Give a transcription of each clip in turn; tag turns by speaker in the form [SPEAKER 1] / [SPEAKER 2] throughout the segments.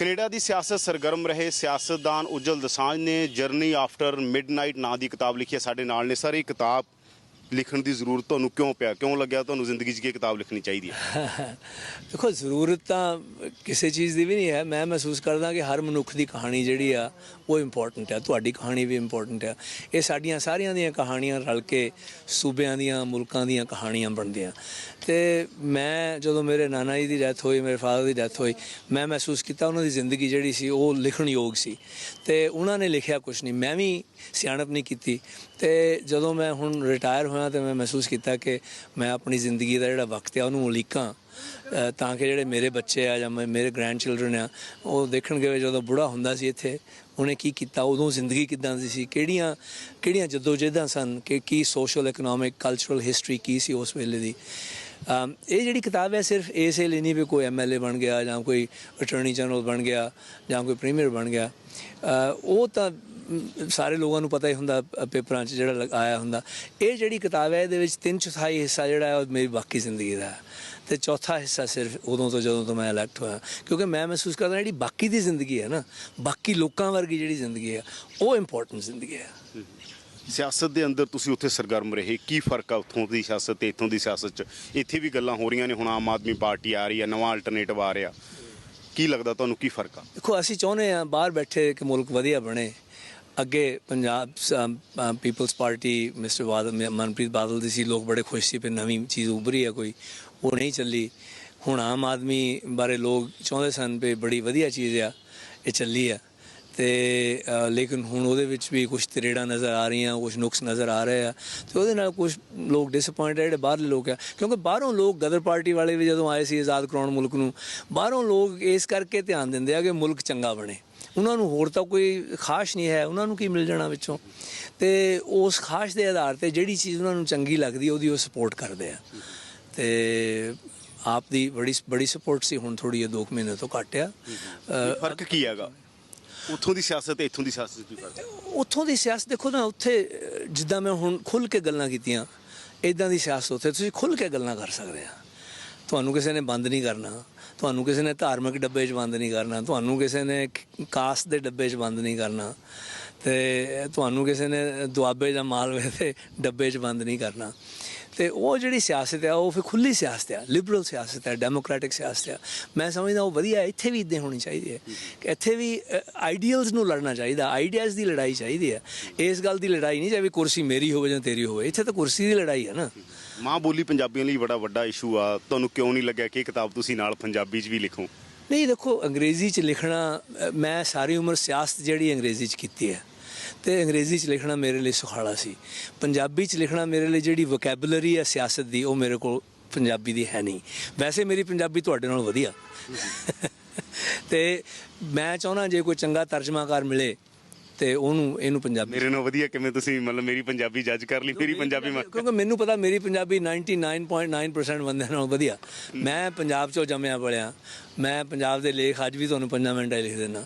[SPEAKER 1] Canada ਦੀ ਸਿਆਸਤ ਸਰਗਰਮ ਰਹੇ। ਸਿਆਸਤਦਾਨ ਉਜਲ ਦਸਾਂਝ ਨੇ ਜਰਨੀ ਆਫਟਰ ਮਿਡਨਾਈਟ ਨਾਂ ਦੀ ਕਿਤਾਬ ਲਿਖੀ ਹੈ ਸਾਡੇ ਨਾਲ ਨੇ। ਸਰ, ਇਹ ਕਿਤਾਬ ਲਿਖਣ ਦੀ ਜ਼ਰੂਰਤ ਤੁਹਾਨੂੰ ਕਿਉਂ ਪਿਆ? ਕਿਉਂ ਲੱਗਿਆ ਤੁਹਾਨੂੰ ਜ਼ਿੰਦਗੀ 'ਚ ਕੀ ਕਿਤਾਬ ਲਿਖਣੀ ਚਾਹੀਦੀ ਹੈ?
[SPEAKER 2] ਦੇਖੋ, ਜ਼ਰੂਰਤ ਤਾਂ ਕਿਸੇ ਚੀਜ਼ ਦੀ ਵੀ ਨਹੀਂ ਹੈ। ਮੈਂ ਮਹਿਸੂਸ ਕਰਦਾ ਕਿ ਹਰ ਮਨੁੱਖ ਦੀ ਕਹਾਣੀ ਜਿਹੜੀ ਆ, ਉਹ ਇੰਪੋਰਟੈਂਟ ਹੈ ਤੁਹਾਡੀ ਕਹਾਣੀ ਵੀ ਇੰਪੋਰਟੈਂਟ ਹੈ ਇਹ ਸਾਡੀਆਂ ਸਾਰੀਆਂ ਦੀਆਂ ਕਹਾਣੀਆਂ ਰਲ ਕੇ ਸੂਬਿਆਂ ਦੀਆਂ, ਮੁਲਕਾਂ ਦੀਆਂ ਕਹਾਣੀਆਂ ਬਣਦੀਆਂ। ਤੇ ਮੈਂ ਜਦੋਂ ਮੇਰੇ ਨਾਨਾ ਜੀ ਦੀ ਡੈਥ ਹੋਈ, ਮੇਰੇ ਫਾਦਰ ਦੀ ਡੈਥ ਹੋਈ, ਮੈਂ ਮਹਿਸੂਸ ਕੀਤਾ ਉਹਨਾਂ ਦੀ ਜ਼ਿੰਦਗੀ ਜਿਹੜੀ ਸੀ, ਉਹ ਲਿਖਣ ਯੋਗ ਸੀ। ਤੇ ਉਹਨਾਂ ਨੇ ਲਿਖਿਆ ਕੁਝ ਨਹੀਂ। ਮੈਂ ਵੀ ਸਿਆਣਪ ਨਹੀਂ ਕੀਤੀ। ਤੇ ਜਦੋਂ ਮੈਂ ਹੁਣ ਰਿਟਾਇਰ ਹੋਇਆ ਤੇ ਮੈਂ ਮਹਿਸੂਸ ਕੀਤਾ ਕਿ ਮੈਂ ਆਪਣੀ ਜ਼ਿੰਦਗੀ ਦਾ ਜਿਹੜਾ ਵਕਤ ਹੈ ਉਹਨੂੰ ਉਲੀਕਾਂ। ਤਾਂ ਕਿ ਜਿਹੜੇ ਮੇਰੇ ਬੱਚੇ ਆ ਜਾਂ ਮੇਰੇ ਗ੍ਰੈਂਡ ਚਿਲਡਰਨ ਆ, ਉਹ ਦੇਖਣਗੇ ਜਦੋਂ ਬੁੜਾ ਹੁੰਦਾ ਸੀ ਇੱਥੇ, ਉਹਨੇ ਕੀ ਕੀਤਾ, ਉਦੋਂ ਜ਼ਿੰਦਗੀ ਕਿਦਾਂ ਦੀ ਸੀ, ਕਿਹੜੀਆਂ ਕਿਹੜੀਆਂ ਜਦੋਜਹਿਦਾਂ ਸਨ, ਕਿ ਕੀ ਸੋਸ਼ਲ ਇਕਨੋਮਿਕ ਕਲਚਰਲ ਹਿਸਟਰੀ ਕੀ ਸੀ ਉਸ ਵੇਲੇ ਦੀ। Um, ਇਹ ਜਿਹੜੀ ਕਿਤਾਬ ਹੈ ਸਿਰਫ ਇਸੇ ਲਈ ਨਹੀਂ ਵੀ ਕੋਈ ਐਮਐਲਏ ਬਣ ਗਿਆ ਜਾਂ ਕੋਈ ਅਟਾਰਨੀ ਜਨਰਲ ਬਣ ਗਿਆ ਜਾਂ ਕੋਈ ਪ੍ਰੀਮੀਅਰ ਬਣ ਗਿਆ। uh, ਉਹ ਤਾਂ ਸਾਰੇ ਲੋਕਾਂ ਨੂੰ ਪਤਾ ਹੀ ਹੁੰਦਾ ਪੇਪਰਾਂ 'ਚ ਜਿਹੜਾ ਲਗ- ਆਇਆ ਹੁੰਦਾ। ਇਹ ਜਿਹੜੀ ਕਿਤਾਬ ਹੈ, ਇਹਦੇ ਵਿੱਚ ਤਿੰਨ ਚੌਥਾਈ ਹਿੱਸਾ ਜਿਹੜਾ ਹੈ, ਉਹ ਮੇਰੀ ਬਾਕੀ ਜ਼ਿੰਦਗੀ ਦਾ ਹੈ। ਤੇ ਚੌਥਾ ਹਿੱਸਾ ਸਿਰਫ ਉਦੋਂ ਤੋਂ ਜਦੋਂ ਤੋਂ ਮੈਂ ਇਲੈਕਟ ਹੋਇਆ। ਕਿਉਂਕਿ ਮੈਂ ਮਹਿਸੂਸ ਕਰਦਾ ਜਿਹੜੀ ਬਾਕੀ ਦੀ ਜ਼ਿੰਦਗੀ ਹੈ ਨਾ, ਬਾਕੀ ਲੋਕਾਂ ਵਰਗੀ ਜਿਹੜੀ ਜ਼ਿੰਦਗੀ ਹੈ, ਉਹ ਇੰਪੋਰਟੈਂਟ ਜ਼ਿੰਦਗੀ ਹੈ।
[SPEAKER 1] ਸਿਆਸਤ ਦੇ ਅੰਦਰ ਤੁਸੀਂ ਉੱਥੇ ਸਰਗਰਮ ਰਹੇ। ਕੀ ਫ਼ਰਕ ਆ ਉੱਥੋਂ ਦੀ ਸਿਆਸਤ ਤੇ ਇੱਥੋਂ ਦੀ ਸਿਆਸਤ 'ਚ? ਇੱਥੇ ਵੀ ਗੱਲਾਂ ਹੋ ਰਹੀਆਂ ਨੇ, ਹੁਣ ਆਮ ਆਦਮੀ ਪਾਰਟੀ ਆ ਰਹੀ ਹੈ ਨਵਾਂ ਅਲਟਰਨੇਟਿਵ ਆ ਰਿਹਾ। ਕੀ ਲੱਗਦਾ ਤੁਹਾਨੂੰ, ਕੀ ਫ਼ਰਕ ਆ?
[SPEAKER 2] ਦੇਖੋ, ਅਸੀਂ ਚਾਹੁੰਦੇ ਹਾਂ ਬਾਹਰ ਬੈਠੇ ਕਿ ਮੁਲਕ ਵਧੀਆ ਬਣੇ। ਅੱਗੇ Punjab people's party mister Badal Manpreet Badal ਦੀ ਸੀ, ਲੋਕ ਬੜੇ ਖੁਸ਼ ਸੀ ਕਿ ਨਵੀਂ ਚੀਜ਼ ਉਭਰੀ ਆ ਕੋਈ, ਉਹ ਨਹੀਂ ਚੱਲੀ। ਹੁਣ ਆਮ ਆਦਮੀ ਬਾਰੇ ਲੋਕ ਚਾਹੁੰਦੇ ਸਨ ਵੀ ਬੜੀ ਵਧੀਆ ਚੀਜ਼ ਆ, ਇਹ ਚੱਲੀ ਆ। ਤੇ ਲੇਕਿਨ ਹੁਣ ਉਹਦੇ ਵਿੱਚ ਵੀ ਕੁਝ ਤਰੇੜਾਂ ਨਜ਼ਰ ਆ ਰਹੀਆਂ ਕੁਝ ਨੁਕਸ ਨਜ਼ਰ ਆ ਰਹੇ ਆ। ਤੇ ਉਹਦੇ ਨਾਲ ਕੁਝ ਲੋਕ ਡਿਸਪਾਇੰਟਡ ਜਿਹੜੇ ਬਾਹਰਲੇ ਲੋਕ ਆ। ਕਿਉਂਕਿ ਬਾਹਰੋਂ ਲੋਕ ਗਦਰ ਪਾਰਟੀ ਵਾਲੇ ਵੀ ਜਦੋਂ ਆਏ ਸੀ ਆਜ਼ਾਦ ਕਰਾਉਣ ਮੁਲਕ ਨੂੰ, ਬਾਹਰੋਂ ਲੋਕ ਇਸ ਕਰਕੇ ਧਿਆਨ ਦਿੰਦੇ ਆ ਕਿ ਮੁਲਕ ਚੰਗਾ ਬਣੇ। ਉਹਨਾਂ ਨੂੰ ਹੋਰ ਤਾਂ ਕੋਈ ਖਾਸ ਨਹੀਂ ਹੈ, ਉਹਨਾਂ ਨੂੰ ਕੀ ਮਿਲ ਜਾਣਾ ਵਿੱਚੋਂ? ਤੇ ਉਸ ਖਾਸ ਦੇ ਆਧਾਰ ਤੇ ਜਿਹੜੀ ਚੀਜ਼ ਉਹਨਾਂ ਨੂੰ ਚੰਗੀ ਲੱਗਦੀ ਉਹਦੀ ਉਹ ਸਪੋਰਟ ਕਰਦੇ ਆ। ਤੇ ਆਪ ਦੀ ਬੜੀ ਬੜੀ ਸਪੋਰਟ ਸੀ, ਹੁਣ ਥੋੜੀ ਇਹ 2 ਮਹੀਨੇ ਤੋਂ ਘੱਟ ਆ।
[SPEAKER 1] ਫ਼ਰਕ ਕੀ ਹੈਗਾ? ਉੱਥੋਂ ਦੀ ਸਿਆਸਤ ਤੇ ਇੱਥੋਂ ਦੀ ਸਿਆਸਤ ਕੀ ਫ਼ਰਕ
[SPEAKER 2] ਉੱਥੋਂ ਦੀ ਸਿਆਸਤ ਦੇਖੋ ਨਾ, ਉੱਥੇ ਜਿੱਦਾਂ ਮੈਂ ਹੁਣ ਖੁੱਲ ਕੇ ਗੱਲਾਂ ਕੀਤੀਆਂ ਇਦਾਂ ਦੀ ਸਿਆਸਤ ਉੱਥੇ, ਤੁਸੀਂ ਖੁੱਲ ਕੇ ਗੱਲਾਂ ਕਰ ਸਕਦੇ ਆ। ਤੁਹਾਨੂੰ ਕਿਸੇ ਨੇ ਬੰਦ ਨਹੀਂ ਕਰਨਾ, ਤੁਹਾਨੂੰ ਕਿਸੇ ਨੇ ਧਾਰਮਿਕ ਡੱਬੇ 'ਚ ਬੰਦ ਨਹੀਂ ਕਰਨਾ, ਤੁਹਾਨੂੰ ਕਿਸੇ ਨੇ ਕ- ਕਾਸਟ ਦੇ ਡੱਬੇ 'ਚ ਬੰਦ ਨਹੀਂ ਕਰਨਾ, ਤੇ ਤੁਹਾਨੂੰ ਕਿਸੇ ਨੇ ਦੁਆਬੇ ਜਾਂ ਮਾਲਵੇ ਦੇ ਡੱਬੇ 'ਚ ਬੰਦ ਨਹੀਂ ਕਰਨਾ। ਤੇ ਉਹ ਜਿਹੜੀ ਸਿਆਸਤ ਆ ਉਹ ਫਿਰ ਖੁੱਲੀ ਸਿਆਸਤ ਆ ਲਿਬਰਲ ਸਿਆਸਤ ਆ ਡੈਮੋਕ੍ਰੈਟਿਕ ਸਿਆਸਤ ਆ। ਮੈਂ ਸਮਝਦਾ ਉਹ ਵਧੀਆ ਹੈ, ਇੱਥੇ ਵੀ ਇਦਾਂ ਹੋਣੀ ਚਾਹੀਦੀ ਹੈ। ਕਿ ਇੱਥੇ ਵੀ ਆਈਡੀਅਲਸ ਨੂੰ ਲੜਨਾ ਚਾਹੀਦਾ ਆਈਡੀਆਜ਼ ਦੀ ਲੜਾਈ ਚਾਹੀਦੀ ਹੈ। ਇਸ ਗੱਲ ਦੀ ਲੜਾਈ ਨਹੀਂ ਜਿਵੇਂ ਕੁਰਸੀ ਮੇਰੀ ਹੋਵੇ ਜਾਂ ਤੇਰੀ ਹੋਵੇ ਇੱਥੇ ਤਾਂ ਕੁਰਸੀ ਦੀ ਲੜਾਈ ਹੈ ਨਾ।
[SPEAKER 1] ਮਾਂ ਬੋਲੀ ਪੰਜਾਬੀਆਂ ਲਈ ਬੜਾ ਵੱਡਾ ਇਸ਼ੂ ਆ। ਤੁਹਾਨੂੰ ਕਿਉਂ ਨਹੀਂ ਲੱਗਿਆ ਕਿ ਇਹ ਕਿਤਾਬ ਤੁਸੀਂ ਨਾਲ ਪੰਜਾਬੀ 'ਚ ਵੀ ਲਿਖੋ?
[SPEAKER 2] ਨਹੀਂ ਦੇਖੋ ਅੰਗਰੇਜ਼ੀ 'ਚ ਲਿਖਣਾ ਮੈਂ ਸਾਰੀ ਉਮਰ ਸਿਆਸਤ ਜਿਹੜੀ ਅੰਗਰੇਜ਼ੀ 'ਚ ਕੀਤੀ ਹੈ ਤੇ ਅੰਗਰੇਜ਼ੀ 'ਚ ਲਿਖਣਾ ਮੇਰੇ ਲਈ ਸੁਖਾਲਾ ਸੀ। ਪੰਜਾਬੀ 'ਚ ਲਿਖਣਾ ਮੇਰੇ ਲਈ ਜਿਹੜੀ ਵੋਕੈਬੂਲਰੀ ਹੈ ਸਿਆਸਤ ਦੀ ਉਹ ਮੇਰੇ ਕੋਲ ਪੰਜਾਬੀ ਦੀ ਹੈ ਨਹੀਂ। ਵੈਸੇ ਮੇਰੀ ਪੰਜਾਬੀ ਤੁਹਾਡੇ ਨਾਲੋਂ ਵਧੀਆ। ਤੇ ਮੈਂ ਚਾਹੁੰਦਾ ਜੇ ਕੋਈ ਚੰਗਾ ਤਰਜਮਾਕਾਰ ਮਿਲੇ ਤੇ ਉਹਨੂੰ ਇਹਨੂੰ ਪੰਜਾਬੀ
[SPEAKER 1] ਮੇਰੇ ਨਾਲ ਵਧੀਆ ਕਿਵੇਂ ਤੁਸੀਂ ਮਤਲਬ ਮੇਰੀ ਪੰਜਾਬੀ ਜੱਜ ਕਰ ਲਈ ਮੇਰੀ ਪੰਜਾਬੀ
[SPEAKER 2] ਕਿਉਂਕਿ ਮੈਨੂੰ ਪਤਾ ਮੇਰੀ ਪੰਜਾਬੀ 99.9% ਬੰਦਿਆਂ ਨਾਲੋਂ ਵਧੀਆ। ਮੈਂ ਪੰਜਾਬ ਚੋਂ ਜੰਮਿਆ ਪਲਿਆ ਮੈਂ ਪੰਜਾਬ ਦੇ ਲੇਖ ਅੱਜ ਵੀ ਤੁਹਾਨੂੰ ਪੰਜਾਂ ਮਿੰਟਾਂ ਲਿਖ ਦਿੰਦਾ।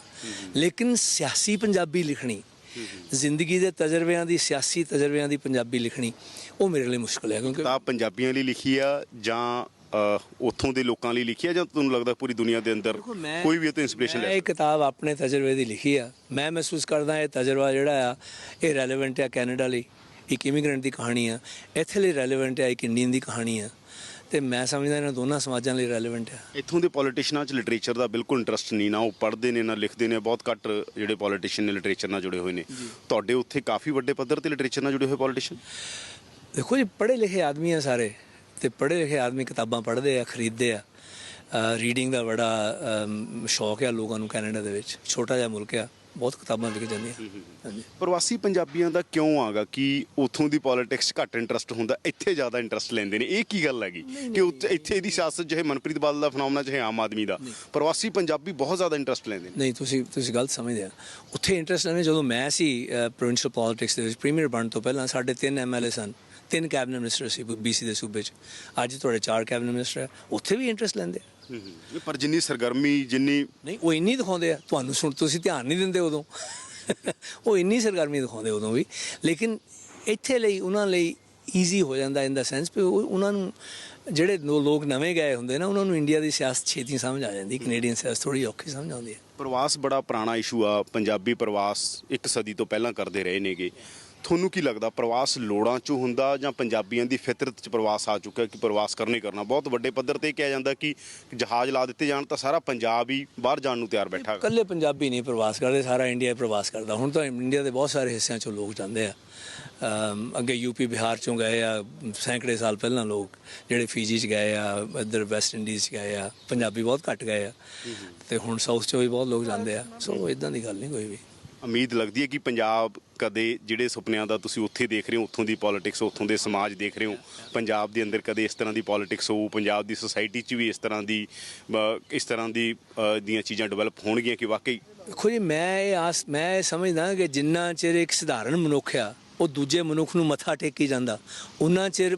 [SPEAKER 2] ਲੇਕਿਨ ਸਿਆਸੀ ਪੰਜਾਬੀ ਲਿਖਣੀ ਜ਼ਿੰਦਗੀ ਦੇ ਤਜਰਬਿਆਂ ਦੀ ਸਿਆਸੀ ਤਜਰਬਿਆਂ ਦੀ ਪੰਜਾਬੀ ਲਿਖਣੀ ਉਹ ਮੇਰੇ ਲਈ ਮੁਸ਼ਕਲ ਹੈ ਕਿਉਂਕਿ
[SPEAKER 1] ਕਿਤਾਬ ਪੰਜਾਬੀਆਂ ਲਈ ਲਿਖੀ ਆ ਜਾਂ ਉੱਥੋਂ ਦੇ ਲੋਕਾਂ ਲਈ ਲਿਖੀ ਆ ਜਾਂ ਤੁਹਾਨੂੰ ਲੱਗਦਾ ਪੂਰੀ ਦੁਨੀਆ ਦੇ ਅੰਦਰ ਕੋਈ ਵੀ ਇਹ ਤੋਂ ਇਨਸਪੀਰੇਸ਼ਨ ਲੈ
[SPEAKER 2] ਇਹ ਕਿਤਾਬ ਆਪਣੇ ਤਜਰਬੇ ਦੀ ਲਿਖੀ ਆ। ਮੈਂ ਮਹਿਸੂਸ ਕਰਦਾ ਇਹ ਤਜਰਬਾ ਜਿਹੜਾ ਆ ਇਹ ਰੈਲੇਵੈਂਟ ਆ ਕੈਨੇਡਾ ਲਈ। ਇੱਕ ਇਮੀਗ੍ਰੈਂਟ ਦੀ ਕਹਾਣੀ ਆ। ਇੱਥੇ ਲਈ ਰੈਲੇਵੈਂਟ ਆ ਇੱਕ ਇੰਡੀਅਨ ਦੀ ਕਹਾਣੀ ਆ। ਤੇ ਮੈਂ ਸਮਝਦਾ ਇਹਨਾਂ ਦੋਨਾਂ ਸਮਾਜਾਂ ਲਈ ਰੈਲੇਵੈਂਟ ਆ।
[SPEAKER 1] ਇੱਥੋਂ ਦੇ ਪੋਲੀਟੀਸ਼ੀਅਨਾਂ 'ਚ ਲਿਟਰੇਚਰ ਦਾ ਬਿਲਕੁਲ ਇੰਟਰਸਟ ਨਹੀਂ ਨਾ ਉਹ ਪੜ੍ਹਦੇ ਨੇ ਨਾ ਲਿਖਦੇ ਨੇ ਬਹੁਤ ਘੱਟ ਜਿਹੜੇ ਪੋਲੀਟੀਸ਼ੀਅਨ ਨੇ ਲਿਟਰੇਚਰ ਨਾਲ ਜੁੜੇ ਹੋਏ ਨੇ। ਤੁਹਾਡੇ ਉੱਥੇ ਕਾਫੀ ਵੱਡੇ ਪੱਧਰ ਤੇ ਲਿਟਰੇਚਰ ਨਾਲ ਜੁੜੇ ਹੋਏ ਪੋਲੀਟੀਸ਼ੀਅਨ
[SPEAKER 2] ਦੇਖੋ ਜੀ ਪੜ੍ਹੇ ਲਿਖੇ ਆਦਮੀ ਆ ਸਾਰੇ ਤੇ ਪੜ੍ਹੇ ਲਿਖੇ ਆਦਮੀ ਕਿਤਾਬਾਂ ਪੜ੍ਹਦੇ ਆ ਖਰੀਦਦੇ ਆ। ਰੀਡਿੰਗ ਦਾ ਬੜਾ ਸ਼ੌਕ ਆ ਲੋਕਾਂ ਨੂੰ ਕੈਨੇਡਾ ਦੇ ਵਿੱਚ ਛੋਟਾ ਜਿਹਾ ਮੁਲਕ ਆ। ਬਹੁਤ ਕਿਤਾਬਾਂ ਵਿਕ ਜਾਂਦੀਆਂ ਹਾਂਜੀ।
[SPEAKER 1] ਪ੍ਰਵਾਸੀ ਪੰਜਾਬੀਆਂ ਦਾ ਕਿਉਂ ਆਗਾ ਕਿ ਉੱਥੋਂ ਦੀ ਪੋਲਿਟਿਕਸ ਘੱਟ ਇੰਟਰਸਟ ਹੁੰਦਾ ਇੱਥੇ ਜ਼ਿਆਦਾ ਇੰਟਰਸਟ ਲੈਂਦੇ ਨੇ? ਇਹ ਕੀ ਗੱਲ ਹੈਗੀ? ਕਿ ਉੱਥੇ- ਇੱਥੇ ਦੀ ਸਿਆਸਤ ਜਿਹੇ ਮਨਪ੍ਰੀਤ ਬਾਦਲ ਦਾ ਫਨੋਮਨਾ ਚਾਹੇ ਆਮ ਆਦਮੀ ਦਾ ਪ੍ਰਵਾਸੀ ਪੰਜਾਬੀ ਬਹੁਤ ਜ਼ਿਆਦਾ ਇੰਟਰਸਟ ਲੈਂਦੇ ਨੇ।
[SPEAKER 2] ਨਹੀਂ ਤੁਸੀਂ ਤੁਸੀਂ ਗਲਤ ਸਮਝਦੇ ਆ। ਉੱਥੇ ਇੰਟਰਸਟ ਨੇ ਜਦੋਂ ਮੈਂ ਸੀ ਪ੍ਰੋਵਿੰਸ਼ੀਅਲ ਪੋਲਿਟਿਕਸ ਦੇ ਵਿੱਚ ਪ੍ਰੀਮੀਅਰ ਬਣਨ ਤੋਂ ਪਹਿਲਾਂ ਸਾਡੇ ਤਿੰਨ ਐਮਐਲਏ ਸਨ। ਤਿੰਨ ਕੈਬਨਿਟ ਮਿਨਿਸਟਰ ਸੀ ਬੀਸੀ ਦੇ ਸੂਬੇ 'ਚ। ਅੱਜ ਤੁਹਾਡੇ ਚਾਰ ਕੈਬਨਿਟ ਮਿਨਿਸਟਰ ਆ। ਉੱਥੇ ਵੀ ਇੰਟਰਸਟ ਲੈਂਦੇ ਆ।
[SPEAKER 1] ਇਹ ਪਰ ਜਿੰਨੀ ਸਰਗਰਮੀ ਜਿੰਨੀ
[SPEAKER 2] ਨਹੀਂ ਉਹ ਇੰਨੀ ਦਿਖਾਉਂਦੇ ਆ। ਤੁਹਾਨੂੰ ਸੁਣ ਤੁਸੀਂ ਧਿਆਨ ਨਹੀਂ ਦਿੰਦੇ ਉਦੋਂ। ਉਹ ਇੰਨੀ ਸਰਗਰਮੀ ਦਿਖਾਉਂਦੇ ਉਦੋਂ ਵੀ। ਲੇਕਿਨ ਇੱਥੇ ਲਈ ਉਹਨਾਂ ਲਈ ਈਜ਼ੀ ਹੋ ਜਾਂਦਾ ਇਨ ਦਾ ਸੈਂਸ ਕਿ ਉਹ ਉਹਨਾਂ ਨੂੰ ਜਿਹੜੇ ਲੋਕ ਨਵੇਂ ਗਏ ਹੁੰਦੇ ਨਾ ਉਹਨਾਂ ਨੂੰ ਇੰਡੀਆ ਦੀ ਸਿਆਸਤ ਛੇਤੀ ਸਮਝ ਆ ਜਾਂਦੀ ਕੈਨੇਡੀਅਨ ਸਿਆਸਤ ਥੋੜੀ ਔਖੀ ਸਮਝ ਆਉਂਦੀ ਹੈ।
[SPEAKER 1] ਪ੍ਰਵਾਸ ਬੜਾ ਪੁਰਾਣਾ ਇਸ਼ੂ ਆ। ਪੰਜਾਬੀ ਪ੍ਰਵਾਸ ਇੱਕ ਸਦੀ ਤੋਂ ਪਹਿਲਾਂ ਕਰਦੇ ਰਹੇ ਨੇਗੇ। ਤੁਹਾਨੂੰ ਕੀ ਲੱਗਦਾ ਪ੍ਰਵਾਸ ਲੋੜਾਂ ਚੋਂ ਹੁੰਦਾ ਜਾਂ ਪੰਜਾਬੀਆਂ ਦੀ ਫਿਤਰਤ ਚ ਪ੍ਰਵਾਸ ਆ ਚੁੱਕਾ ਕਿ ਪ੍ਰਵਾਸ ਕਰਨੇ ਕਰਨਾ? ਬਹੁਤ ਵੱਡੇ ਪੱਧਰ ਤੇ ਕਿਹਾ ਜਾਂਦਾ ਕਿ ਜਹਾਜ਼ ਲਾ ਦਿੱਤੇ ਜਾਣ ਤਾਂ ਸਾਰਾ ਪੰਜਾਬ ਹੀ ਬਾਹਰ ਜਾਣ ਨੂੰ ਤਿਆਰ ਬੈਠਾ।
[SPEAKER 2] ਇਕੱਲੇ ਪੰਜਾਬੀ ਨਹੀਂ ਪ੍ਰਵਾਸ ਕਰਦੇ ਸਾਰਾ ਇੰਡੀਆ ਹੀ ਪ੍ਰਵਾਸ ਕਰਦਾ। ਹੁਣ ਤਾਂ ਇੰਡੀਆ ਦੇ ਬਹੁਤ ਸਾਰੇ ਹਿੱਸਿਆਂ ਚੋਂ ਲੋਕ ਜਾਂਦੇ ਆ। ਅੱਗੇ ਯੂਪੀ ਬਿਹਾਰ ਚੋਂ ਗਏ ਆ ਸੈਂਕੜੇ ਸਾਲ ਪਹਿਲਾਂ ਲੋਕ ਜਿਹੜੇ ਫੀਜੀ ਚ ਗਏ ਆ ਇੱਧਰ ਵੈਸਟ ਇੰਡੀਜ਼ ਚ ਗਏ ਆ ਪੰਜਾਬੀ ਬਹੁਤ ਘੱਟ ਗਏ ਆ। ਤੇ ਹੁਣ ਸਾਊਥ ਚੋਂ ਵੀ ਬਹੁਤ ਲੋਕ ਜਾਂਦੇ ਆ। ਸੋ ਇਦਾਂ ਦੀ ਗੱਲ ਨਹੀਂ ਕੋਈ ਵੀ।
[SPEAKER 1] ਉਮੀਦ ਲੱਗਦੀ ਹੈ ਕਿ ਪੰਜਾਬ ਕਦੇ ਜਿਹੜੇ ਸੁਪਨਿਆਂ ਦਾ ਤੁਸੀਂ ਉੱਥੇ ਦੇਖ ਰਹੇ ਹੋ ਉੱਥੋਂ ਦੀ ਪੋਲਿਟਿਕਸ ਉੱਥੋਂ ਦੇ ਸਮਾਜ ਦੇਖ ਰਹੇ ਹੋ ਪੰਜਾਬ ਦੇ ਅੰਦਰ ਕਦੇ ਇਸ ਤਰ੍ਹਾਂ ਦੀ ਪੋਲਿਟਿਕਸ ਹੋਊ ਪੰਜਾਬ ਦੀ ਸੋਸਾਇਟੀ 'ਚ ਵੀ ਇਸ ਤਰ੍ਹਾਂ ਦੀ ਇਸ ਤਰ੍ਹਾਂ ਦੀ ਦੀਆਂ ਚੀਜ਼ਾਂ ਡਿਵੈਲਪ ਹੋਣਗੀਆਂ ਕਿ ਵਾਕਈ?
[SPEAKER 2] ਦੇਖੋ ਜੀ ਮੈਂ ਇਹ ਆਸ ਮੈਂ ਇਹ ਸਮਝਦਾ ਕਿ ਜਿੰਨਾ ਚਿਰ ਇੱਕ ਸਧਾਰਨ ਮਨੁੱਖ ਆ ਉਹ ਦੂਜੇ ਮਨੁੱਖ ਨੂੰ ਮੱਥਾ ਟੇਕੀ ਜਾਂਦਾ। ਉਹਨਾਂ ਚਿਰ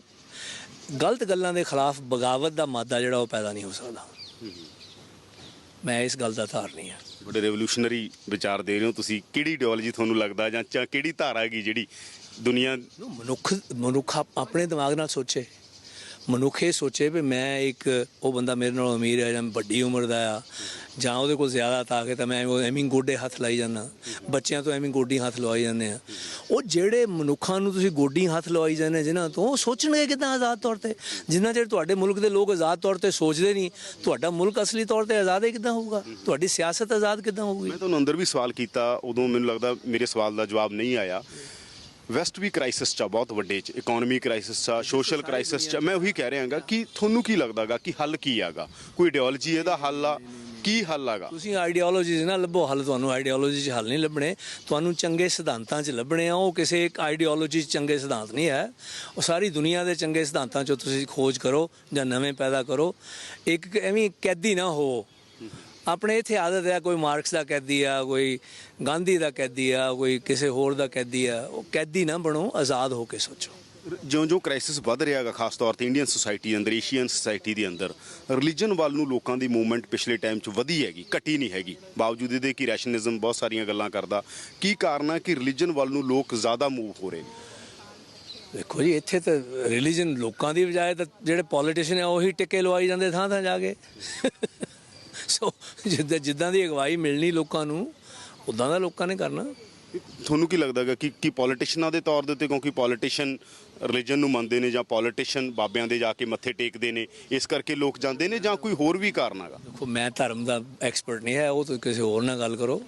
[SPEAKER 2] ਗਲਤ ਗੱਲਾਂ ਦੇ ਖਿਲਾਫ ਬਗਾਵਤ ਦਾ ਮਾਦਾ ਜਿਹੜਾ ਉਹ ਪੈਦਾ ਨਹੀਂ ਹੋ ਸਕਦਾ। ਮੈਂ ਇਸ ਗੱਲ ਦਾ ਧਾਰਨੀ ਆ
[SPEAKER 1] ਬੜੇ ਰੈਵੋਲੂਸ਼ਨਰੀ ਵਿਚਾਰ ਦੇ ਰਹੇ ਹੋ ਤੁਸੀਂ। ਕਿਹੜੀ ਇਡੀਓਲੋਜੀ ਤੁਹਾਨੂੰ ਲੱਗਦਾ ਜਾਂ ਜਾਂ ਕਿਹੜੀ ਧਾਰਾ ਹੈਗੀ ਜਿਹੜੀ ਦੁਨੀਆ
[SPEAKER 2] ਨੂੰ ਮਨੁੱਖ ਮਨੁੱਖ ਆਪ- ਆਪਣੇ ਦਿਮਾਗ ਨਾਲ ਸੋਚੇ। ਮਨੁੱਖ ਇਹ ਸੋਚੇ ਵੀ ਮੈਂ ਇੱਕ, ਉਹ ਬੰਦਾ ਮੇਰੇ ਨਾਲੋਂ ਅਮੀਰ ਹੈ ਜਾਂ ਵੱਡੀ ਉਮਰ ਦਾ ਆ, ਜਾਂ ਉਹਦੇ ਕੋਲ ਜ਼ਿਆਦਾ ਤਾਕਤ ਹੈ ਮੈਂ ਐਵੇਂ ਗੋਡੇ ਹੱਥ ਲਾਈ ਜਾਂਦਾ। ਬੱਚਿਆਂ ਤੋਂ ਐਵੇਂ ਗੋਡੀ ਹੱਥ ਲਵਾਈ ਜਾਂਦੇ ਆ। ਉਹ ਜਿਹੜੇ ਮਨੁੱਖਾਂ ਨੂੰ ਤੁਸੀਂ ਗੋਡੀ ਹੱਥ ਲਵਾਈ ਜਾਂਦੇ ਜਿਨ੍ਹਾਂ ਤੋਂ, ਉਹ ਸੋਚਣਗੇ ਕਿਦਾਂ ਆਜ਼ਾਦ ਤੌਰ ਤੇ? ਜਿੰਨਾ ਚਿਰ ਤੁਹਾਡੇ ਮੁਲਕ ਦੇ ਲੋਕ ਆਜ਼ਾਦ ਤੌਰ ਤੇ ਸੋਚਦੇ ਨਹੀਂ, ਤੁਹਾਡਾ ਮੁਲਕ ਅਸਲੀ ਤੌਰ ਤੇ ਆਜ਼ਾਦ ਹੈ ਕਿਦਾਂ ਹੋਊਗਾ? ਤੁਹਾਡੀ ਸਿਆਸਤ ਆਜ਼ਾਦ ਕਿਦਾਂ ਹੋਊਗੀ?
[SPEAKER 1] ਮੈਂ ਤੁਹਾਨੂੰ ਅੰਦਰ ਵੀ ਸਵਾਲ ਕੀਤਾ, ਉਦੋਂ ਮੈਨੂੰ ਲੱਗਦਾ ਮੇਰੇ ਸਵਾਲ ਦਾ ਜਵਾਬ ਨਹੀਂ ਆਇਆ। ਵੈਸਟ ਵੀ ਕ੍ਰਾਈਸਿਸ ਚ ਆ, ਬਹੁਤ ਵੱਡੇ ਚ ਇਕਨੋਮੀ ਕ੍ਰਾਈਸਿਸ ਚ ਸੋਸ਼ਲ ਕ੍ਰਾਈਸਿਸ ਚ ਮੈਂ ਉਹੀ ਕਹਿ ਰਿਹਾ ਕਿ ਤੁਹਾਨੂੰ ਕੀ ਲੱਗਦਾਗਾ ਕਿ ਹੱਲ ਕੀ ਆਗਾ? ਕੋਈ ਇਡੀਓਲੋਜੀ ਇਹਦਾ ਹੱਲ ਆ? ਕੀ ਹੱਲ ਆਗਾ?
[SPEAKER 2] ਤੁਸੀਂ ਆਈਡੀਓਲੋਜੀਜ਼ ਨਾ ਲੱਭੋ ਹੱਲ ਤੁਹਾਨੂੰ ਆਈਡੀਓਲੋਜੀ 'ਚ ਹੱਲ ਨਹੀਂ ਲੱਭਣੇ। ਤੁਹਾਨੂੰ ਚੰਗੇ ਸਿਧਾਂਤਾਂ 'ਚ ਲੱਭਣੇ ਆ, ਉਹ ਕਿਸੇ ਇੱਕ ਆਈਡੀਓਲੋਜੀ 'ਚ ਚੰਗੇ ਸਿਧਾਂਤ ਨਹੀਂ ਹੈ। ਉਹ ਸਾਰੀ ਦੁਨੀਆ ਦੇ ਚੰਗੇ ਸਿਧਾਂਤਾਂ 'ਚੋਂ ਤੁਸੀਂ ਖੋਜ ਕਰੋ ਜਾਂ ਨਵੇਂ ਪੈਦਾ ਕਰੋ। ਇੱਕ ਐਵੇਂ ਕੈਦੀ ਨਾ ਹੋ। ਆਪਣੇ ਇੱਥੇ ਆਦਤ ਹੈ ਕੋਈ ਮਾਰਕਸ ਦਾ ਕੈਦੀ ਆ ਕੋਈ ਗਾਂਧੀ ਦਾ ਕੈਦੀ ਆ ਕੋਈ ਕਿਸੇ ਹੋਰ ਦਾ ਕੈਦੀ ਆ ਉਹ ਕੈਦੀ ਨਾ ਬਣੋ ਆਜ਼ਾਦ ਹੋ ਕੇ ਸੋਚੋ।
[SPEAKER 1] ਜਿਉਂ-ਜਿਉਂ ਕ੍ਰਾਈਸਿਸ ਵੱਧ ਰਿਹਾ ਹੈਗਾ ਖਾਸ ਤੌਰ ਤੇ ਇੰਡੀਅਨ ਸੋਸਾਇਟੀ ਦੇ ਅੰਦਰ ਏਸ਼ੀਅਨ ਸੋਸਾਇਟੀ ਦੇ ਅੰਦਰ ਰਿਲੀਜਨ ਵੱਲ ਨੂੰ ਲੋਕਾਂ ਦੀ ਮੂਵਮੈਂਟ ਪਿਛਲੇ ਟਾਈਮ 'ਚ ਵਧੀ ਹੈਗੀ ਘਟੀ ਨਹੀਂ ਹੈਗੀ। ਬਾਵਜੂਦ ਇਹਦੇ ਕਿ ਰੈਸ਼ਨਲਿਜ਼ਮ ਬਹੁਤ ਸਾਰੀਆਂ ਗੱਲਾਂ ਕਰਦਾ ਕੀ ਕਾਰਨ ਹੈ ਕਿ ਰਿਲੀਜਨ ਵੱਲ ਨੂੰ ਲੋਕ ਜ਼ਿਆਦਾ ਮੂਵ ਹੋ ਰਹੇ ਨੇ?
[SPEAKER 2] ਦੇਖੋ ਜੀ ਇੱਥੇ ਤਾਂ ਰਿਲੀਜਨ ਲੋਕਾਂ ਦੀ ਬਜਾਏ ਤਾਂ ਜਿਹੜੇ ਪੋਲੀਟੀਸ਼ੀਅਨ ਆ ਉਹੀ ਟਿੱਕੇ ਲਵਾਈ ਜਾਂਦੇ ਥਾਂ ਥਾਂ ਜਾ ਕੇ। ਸੋ ਜਿੱਦਾਂ ਜਿੱਦਾਂ ਦੀ ਅਗਵਾਈ ਮਿਲਣੀ ਲੋਕਾਂ ਨੂੰ ਉਦਾਂ ਦਾ ਲੋਕਾਂ ਨੇ ਕਰਨਾ।
[SPEAKER 1] ਤੁਹਾਨੂੰ ਕੀ ਲੱਗਦਾ ਹੈਗਾ ਕਿ ਕਿ ਪੋਲੀਟੀਸ਼ੀਅਨਾਂ ਦੇ ਤੌਰ ਦੇ ਉੱਤੇ ਕਿਉਂਕਿ ਪੋਲੀਟੀਸ਼ੀਅਨ ਰਿਲੀਜਨ ਨੂੰ ਮੰਨਦੇ ਨੇ ਜਾਂ ਪੋਲੀਟੀਸ਼ੀਅਨ ਬਾਬਿਆਂ ਦੇ ਜਾ ਕੇ ਮੱਥੇ ਟੇਕਦੇ ਨੇ ਇਸ ਕਰਕੇ ਲੋਕ ਜਾਂਦੇ ਨੇ ਜਾਂ ਕੋਈ ਹੋਰ ਵੀ ਕਾਰਨ ਹੈਗਾ?
[SPEAKER 2] ਦੇਖੋ ਮੈਂ ਧਰਮ ਦਾ ਐਕਸਪਰਟ ਨਹੀਂ ਹੈ ਉਹ ਤਾਂ ਕਿਸੇ ਹੋਰ ਨਾਲ ਗੱਲ ਕਰੋ।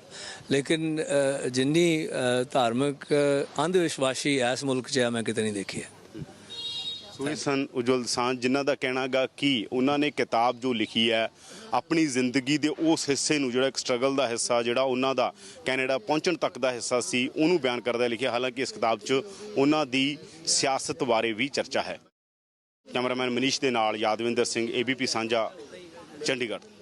[SPEAKER 2] ਲੇਕਿਨ ਜਿੰਨੀ ਧਾਰਮਿਕ ਅੰਧ ਵਿਸ਼ਵਾਸੀ ਇਸ ਮੁਲਕ 'ਚ ਆ ਮੈਂ ਕਿਤੇ ਨਹੀਂ ਦੇਖੀ ਹੈ।
[SPEAKER 1] ਸੋ ਇਹ ਸਨ ਉਜਵਲ ਸਾਂਝ ਜਿਨ੍ਹਾਂ ਦਾ ਕਹਿਣਾਗਾ ਕਿ ਉਹਨਾਂ ਨੇ ਕਿਤਾਬ ਜੋ ਲਿਖੀ ਹੈ ਆਪਣੀ ਜ਼ਿੰਦਗੀ ਦੇ ਉਸ ਹਿੱਸੇ ਨੂੰ ਜਿਹੜਾ ਇੱਕ ਸਟਰਗਲ ਦਾ ਹਿੱਸਾ, ਜਿਹੜਾ ਉਹਨਾਂ ਦਾ ਕੈਨੇਡਾ ਪਹੁੰਚਣ ਤੱਕ ਦਾ ਹਿੱਸਾ ਸੀ, ਉਹਨੂੰ ਬਿਆਨ ਕਰਦਾ ਲਿਖਿਆ। ਹਾਲਾਂਕਿ ਇਸ ਕਿਤਾਬ 'ਚ ਉਹਨਾਂ ਦੀ ਸਿਆਸਤ ਬਾਰੇ ਵੀ ਚਰਚਾ ਹੈ। ਕੈਮਰਾਮੈਨ ਮਨੀਸ਼ ਦੇ ਨਾਲ ਯਾਦਵਿੰਦਰ ਸਿੰਘ ਏਬੀਪੀ ਸਾਂਝਾ, ਚੰਡੀਗੜ੍ਹ।